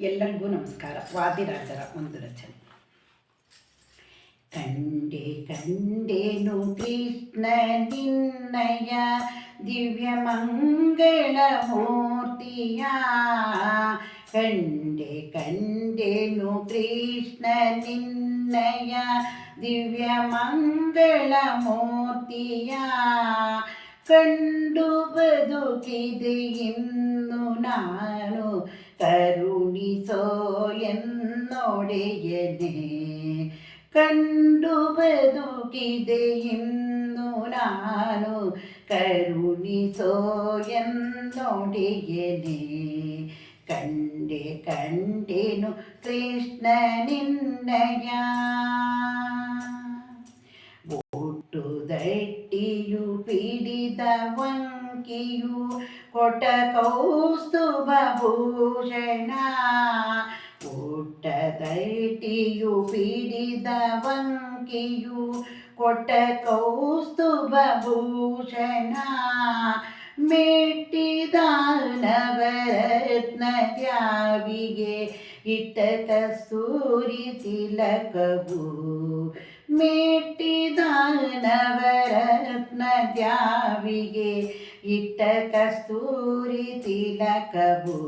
ಎಲ್ಲರಿಗೂ ನಮಸ್ಕಾರ ವಾದಿರಾಜರ ಒಂದು ರಚನೆ ಕಂಡೆ ಕಂಡೇನು ಕೃಷ್ಣ ನಿನ್ನಯ ದಿವ್ಯ ಮಂಗಳ ಮೂರ್ತಿಯ ಕಂಡೆ ಕಂಡೇನು ಕೃಷ್ಣ ನಿನ್ನಯ ದಿವ್ಯ ಮಂಗಳ ಮೂರ್ತಿಯ ಕಂಡು ಬದುಕಿದೆ ಇನ್ನು ನಾನು കരുണിസോ എന്നോടെയതേ കണ്ടു നാനു. കരുണിസോ എന്നോടെയതേ കണ്ടേ കണ്ടേനു കൃഷ്ണ നിന്നയ ബോട്ടു ദട്ടിയു ಅಂಕಿಯು ಕೊಟ ಕೌಸ್ತುಭೂಷಣ ಪುಟ್ಟದೈಟಿಯು ವಂಕಿಯು ಕೊಟ್ಟ ಕೌಸ್ತುಭೂಷಣ ಮೆಟ್ಟಿದ ನವರತ್ನದ್ಯಾವಿಗೆ ಇಟ್ಟ ಕಸ್ತೂರಿ ತಿಲಕವು. ಮೆಟ್ಟಿದ ನವರತ್ನದ್ಯಾವಿಗೆ ದ್ಯಾವಿಗೆ ಇಟ್ಟ ಕಸ್ತೂರಿ ತಿಲಕವು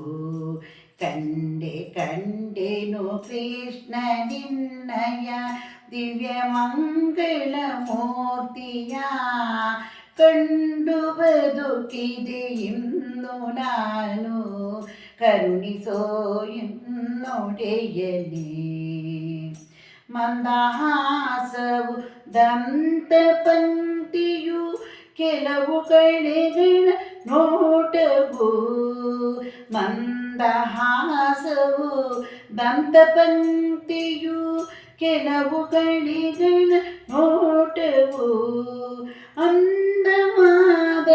ಕಂಡೆ ಕಂಡೆನು ಕೃಷ್ಣ ನಿನ್ನಯ ದಿವ್ಯ ಮಂಗಳ ಮೂರ್ತಿಯ ಕಂಡು ಬದುಕಿದೆ ಇನ್ನು ನಾನು ಕರುಣಿಸೋ ಎನ್ನೊಡೆಯಲಿ ಮಂದಹಾಸವು ದಂತ ಪಂಕ್ತಿಯು ಕೆಲವು ಕಡೆಗಳ ನೋಟವು ಮಂದಹಾಸವು ದಂತ ಪಂಕ್ತಿಯು ಕೆಲವು ಕಡೆಗಳ ನೋಟವು. ಅಂದವಾದ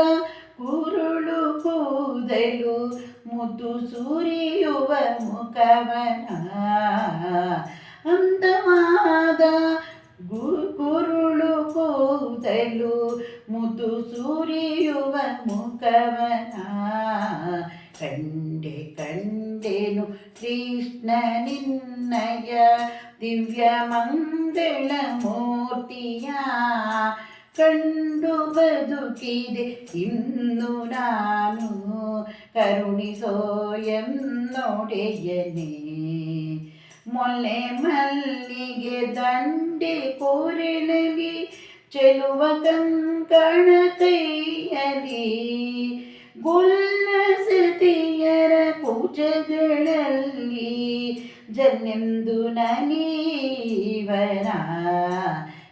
ಕುರುಳು ಕೂದಲು ಮುದ್ದು ಸುರಿಯುವ ಮುಖವನ. ಅಂದವಾದ ಗುರುಳು ಕೂದಲು ಮುದು ಸುರಿಯುವ ಮುಖವನ ಕಂಡೆ ಕಂಡೆನು ಕೃಷ್ಣ ನಿನ್ನಯ ದಿವ್ಯ ಮಂಗಳ ಮೂರ್ತಿಯ ಕಂಡು ಬದುಕಿದೆ ಇನ್ನು ನಾನು ಕರುಣಿಸೋಯಂ ನೋಡೆಯನೇ ಮೊಲ್ಲೆ ಮಲ್ಲಿಗೆ ದಂಡೆ ಕೋರಳಲಿ ಚೆಲುವ ಕಂಕಣ ಕೈಯಲಿ ಗುಲ್ಲಸತಿಯರ ಕೂಚಗಳಲ್ಲಿ ಜನ್ನೆಂದು ನನೀವನ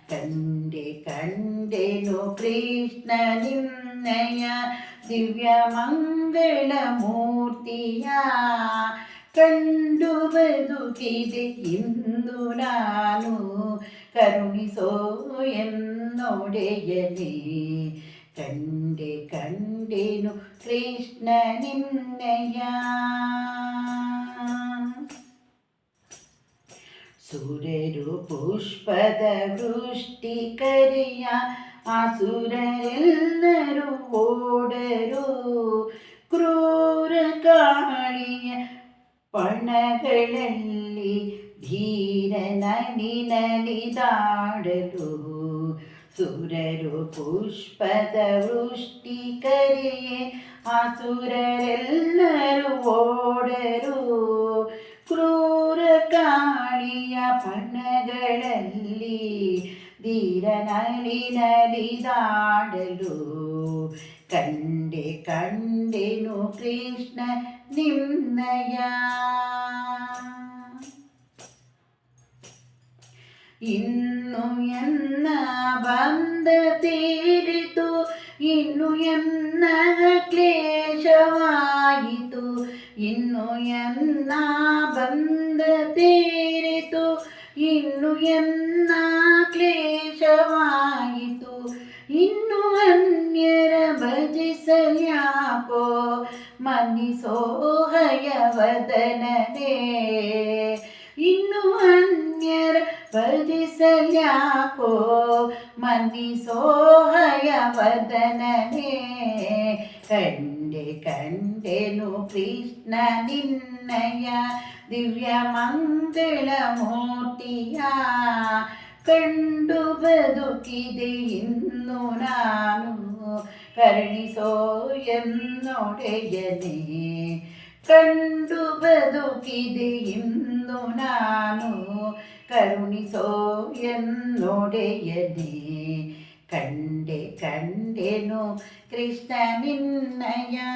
ಕಂಡೆ ಕಂಡೆನು ಕೃಷ್ಣ ನಿನ್ನಯ ದಿವ್ಯ ಮಂಗಳ ಮೂರ್ತಿಯ കണ്ടു വരുകയെ ഇന്നു നാനു കരുണിസോ എന്നോടയലി കണ്ടേ കണ്ടേനു കൃഷ്ണ നിന്നയ. സുരരു പുഷ്പത വൃഷ്ടി കരിയ ആ സുരരെല്ലരും ക്രൂര കാണിയ ಪಣಗಳಲ್ಲಿ ಧೀರ ನಲಿದಾಡಲು ಸುರರು ಪುಷ್ಪದ ವೃಷ್ಟಿ ಕರೆಯೇ ಆಸುರರೆಲ್ಲರೂ ಓಡರು. ಕ್ರೂರ ಕಾಳಿಯ ಪಣಗಳಲ್ಲಿ ಧೀರ ನಲಿ ನಲಿದಾಡಲು. ಕಂಡೆ ಕಂಡೆನು ಕೃಷ್ಣ ನಿನ್ನಯ. ಇನ್ನು ಎನ್ನ ಬಂದ ತೀರಿತು, ಇನ್ನು ಎನ್ನ ಕ್ಲೇಶವಾಯಿತು. ಇನ್ನು ಎನ್ನ ಬಂದ ತೀರಿತು, ಇನ್ನು ಎನ್ನ ಮನ್ನಿಸೋ ಹಯವದನನೇ ಇನ್ನು ಅನ್ಯರ ಭಜಿಸಲ್ಯಾಕೋ ಮನ್ನಿಸೋ ಹಯವದನನೇ ಕಂಡೆ ಕಂಡೆ ಕಂಡೆನು ಕೃಷ್ಣ ನಿನ್ನಯ ದಿವ್ಯ ಮಂಗಳ ಮೂರ್ತಿಯ ಕಂಡು കരുണിസോ എന്നോടയനെ കണ്ടു ബതുക്കിതയുന്നു നാനു കരുണിസോ എന്നോടയനെ കണ്ടേ കണ്ടേനു കൃഷ്ണ നിന്നയാ